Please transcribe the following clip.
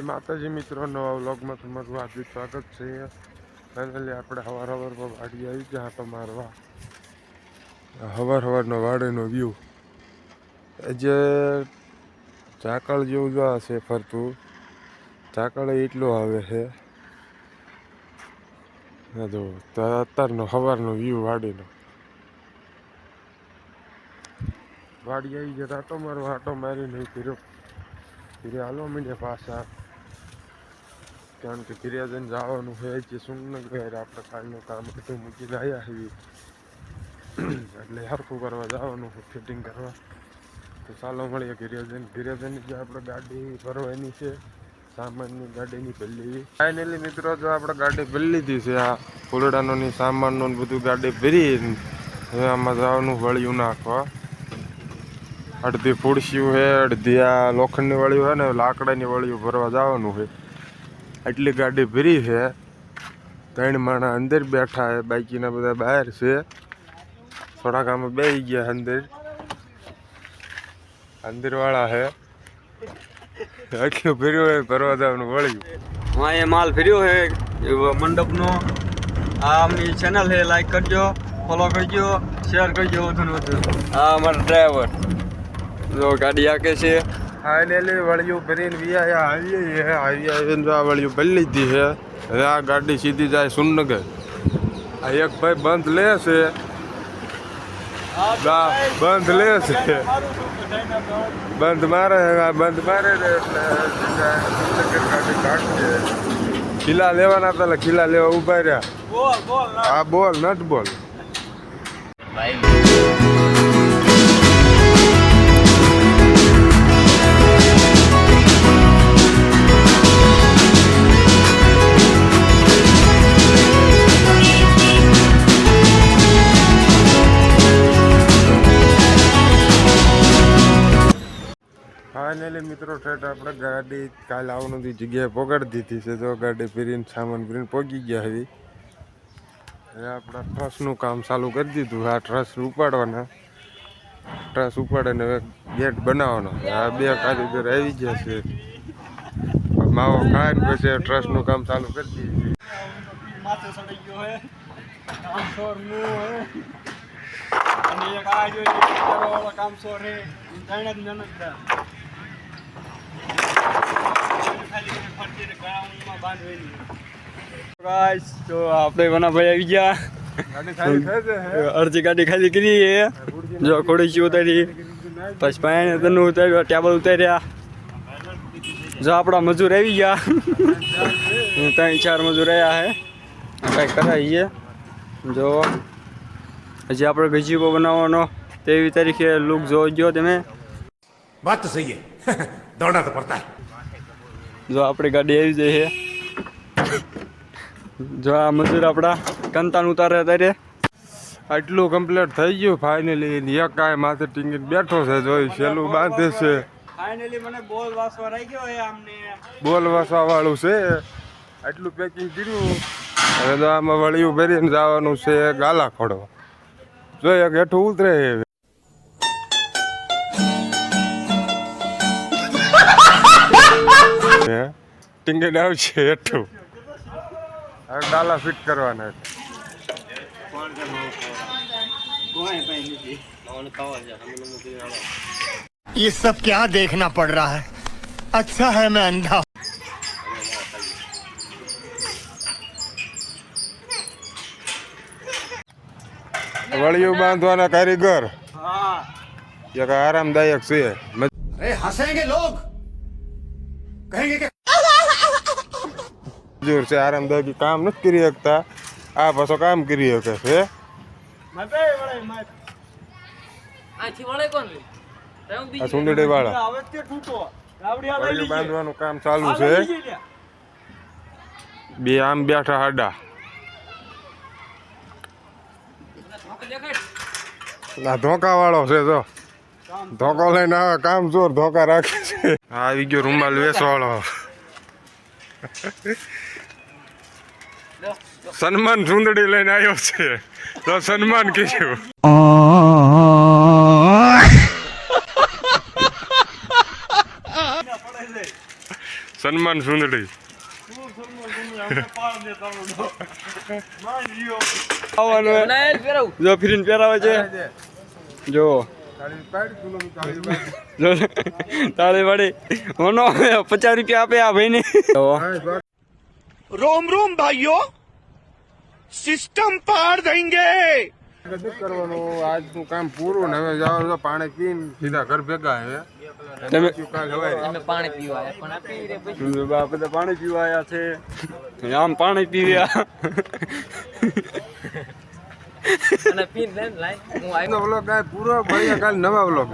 માતાજી, મિત્રો, નવા વ્લોગમાં તમારું હાર્દિક સ્વાગત છે. ફાઇનલી આપણે હવાર હવારમાં વાડી આવી ગયા તો મારવા. હવાર હવારનો વાડીનો વ્યૂ જે ઝાકળ જેવું જોવા છે ફરતું. ઝાકળ એટલો આવે છે. અત્યારનો સવારનો વ્યૂ વાડીનો. વાડી આવી ગયા આટો મારવા આટો મારી નહીં કર્યો ઘરે હાલો, મીને પાછા. કારણ કે ઘરે જઈને જવાનું છે જે સુમનગર આપણે કાલનું કામ બધું મૂકીને આવ્યા છીએ. એટલે હરખું કરવા જવાનું હોય ફિટિંગ કરવા. તો ચાલો મળીએ ઘરે જઈને. જે આપણે ગાડી ભરવાની છે, સામાનની ગાડીની ભરી ફાઇનલી મિત્રો, જો આપણે ગાડી ભરી લીધી છે, આ ફૂલડાનોની સામાનનું બધું ગાડી ભરી હવે આમાં જવાનું વળિયું નાખવા અડધી ફૂડસ્યું છે અડધી આ લોખંડની વળ્યું છે ને, લાકડાની વળ્યું ભરવા જવાનું છે એટલી ગાડી ભરી છે. ત્રણ માણા અંદર બેઠા છે બાકીના બધા બહાર છે. થોડાક આમ બેસી ગયા અંદર. અંદરવાળા છે. આખું ભર્યું હોય ભરવા જવાનું વળ્યું. હા અહીંયા માલ ફેર્યો છે મંડપનો. આ આમની ચેનલ છે લાઈક કરજો ફોલો કરજો શેર કરજો વધુ ને વધુ. આ અમારો ડ્રાઈવર જો ગાડી આકે છે. ફાઇનલી વળિયું ભરીને વિયા આવીએ આવી આવીને આ વળિયું ભરી લીધી છે. હવે આ ગાડી સીધી જાય સુનગર આ એક ભાઈ બંધ લે છે. બંધ લે છે. બંધ મારે આ બંધ મારે એટલે ગાડી કાઢશે. ખીલા લેવાના હતા ખીલા લેવા ઊભા રહ્યા. બોલ બોલ નટ બોલ ફાઇનલી મિત્રો, ઠેઠ આપણે ગાડી કાલે આવવાનું હતી જગ્યાએ પકડી દીધી છે. તો ગાડી ફેરીને સામાન ફેરીને પહોંચી ગયા હતી હવે આપણે ટ્રસનું કામ ચાલુ કરી દીધું. આ ટ્રસ ઉપાડવાના. ટ્રસ ઉપાડીને હવે ગેટ બનાવવાનો. આ બે કારીગર આવી ગયા છે. માવો ખાય ને પછી ટ્રસનું કામ ચાલુ કરી દીધું. અને કામ સોર હે. ત્રણે જ મહેનત દા ખાલી ફરતી ગ્રાઉન્ડમાં બાંધવાની ગાઈસ તો આપણે વનાભાઈ આવી ગયા. અડધી ગાડી ખાલી કરી જો ખોડીચી ઉતારી. પછી પાણી તનું ઉતાર્યું ટેબલ ઉતાર્યા. જો આપણા મજૂર આવી ગયા. ત્રણ ચાર મજૂર આવ્યા હે. કંઈક કરાવીએ. જો હજી આપણે ગજીબો બનાવવાનો. તેવી તારીખે લુક જોજો તમે. વાત તો સહી દોડા તો પડતા જો આપણી ગાડી આવી જાય છે જો આ મજૂર આપણા કંતાન ઉતારે ત્યારે આટલું કમ્પ્લીટ થઈ ગયું ફાઇનલી એક કાંઈ માથે ટીંગીને બેઠો છે જોઈ છેલ્લું બાંધે છે. ફાઇનલી બોલ વાસવા રહી ગયો બોલ વાસવા વાળું છે. આટલું પેકિંગ કર્યું. હવે તો આમાં વળિયું ભરીને જવાનું છે ગાલા ખોડવા. જોઈએ હેઠું ઉતરે ટીંગેડ આવશે હેઠું હવે ગાલા ફિટ કરવાના છે. ये सब क्या देखना पड़ रहा है अच्छा है मैं अंधा हूं। વળિયું બાંધવાના કારીગર હા એક આરામદાયક છે अरे हंसेंगे लोग कहेंगे कि મજૂર છે આરામદાયક કામ નથી કરી શકતા. આ પાછો કામ કરી શકે છે. મતે વળે મત આથી વળે કોણ રે? તમ આ સુંદડી વાળા. બાંધવાનું કામ ચાલુ છે. બે આમ બેઠા હાડા. ધોકા વાળો છે જો. ધોકો લઈને આવે કામ જોર ધોકા રાખે છે. આવી ગયો રૂમાલ વેસવાળો સન્માન સુંદડી લઈને આવ્યો છે. તો સન્માન કીધું. સન્માન સન્માન સુંદડી જો ફિરીને પહેરાવે છે. જો. તાળી વાળી હોનો પચાસ રૂપિયા આપે આ ભાઈને. રોમ રોમ ભાઈઓ સિસ્ટમ પાર દેંગે નથી કરવાનું? આજનું કામ પૂરું ને હવે જાઓ તો પાણી પીને સીધા ઘર ભેગા હવે તમે અમે પાણી પીવા પણ બાપ પાણી પીવાયા છે? આમ પાણી પીવ્યા અને પીને લઈને લાઈ હું આવ્યો બ્લોગ vlog પૂરો મળીએ કાલ નવા vlog.